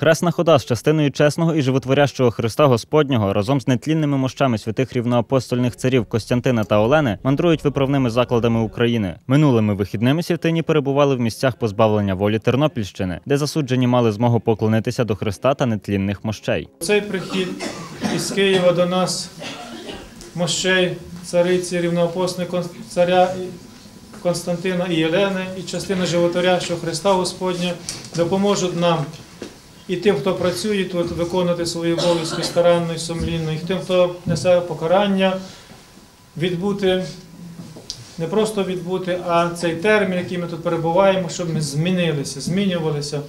Хресна хода з частиною чесного і животворящого Христа Господнього разом з нетлінними мощами святих рівноапостольних царів Костянтина та Олени мандрують виправними закладами України. Минулими вихідними святині перебували в місцях позбавлення волі Тернопільщини, де засуджені мали змогу поклонитися до Христа та нетлінних мощей. Цей прихід із Києва до нас, мощей, цариці, рівноапостольних царя Константина і Єлени, і частина животворящого Христа Господня допоможуть нам і тим, хто працює тут, виконувати свої обов'язки старанно і сумлінно, і тим, хто несе покарання, відбути, не просто відбути, а цей термін, який ми тут перебуваємо, щоб ми змінилися, змінювалися,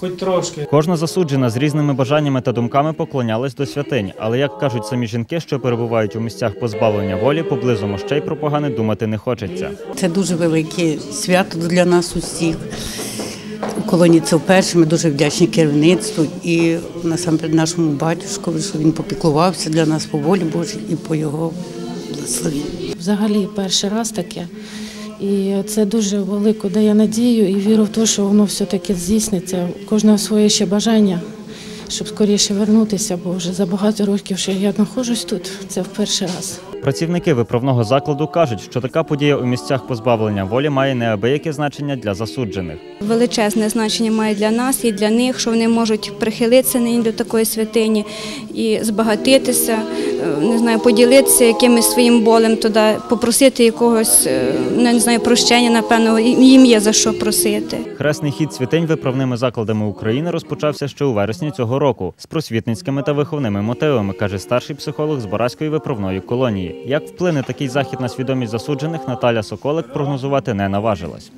хоч трошки. Кожна засуджена з різними бажаннями та думками поклонялась до святинь, але як кажуть самі жінки, що перебувають у місцях позбавлення волі, поблизу мощей про погане думати не хочеться. Це дуже велике свято для нас усіх. У колонії це вперше. Ми дуже вдячні керівництву і насамперед нашому батюшкові, що він попіклувався для нас по волі Божій і по його благословенню. Взагалі перший раз таке. І це дуже велику дає надію і віру в те, що воно все-таки здійсниться. У Кожного своє ще бажання, щоб скоріше вернутися, бо вже за багато років, що я знаходжусь тут, це в перший раз. Працівники виправного закладу кажуть, що така подія у місцях позбавлення волі має неабияке значення для засуджених. Величезне значення має для нас і для них, що вони можуть прихилитися нині до такої святині і збагатитися, не знаю, поділитися якимось своїм болем туди, попросити якогось, е, ну, не знаю, прощення, напевно, їм є за що просити. Хресний хід святинь виправними закладами України розпочався ще у вересні цього року з просвітницькими та виховними мотивами, каже старший психолог з Боразької виправної колонії. Як вплине такий захід на свідомість засуджених, Наталя Соколик прогнозувати не наважилась.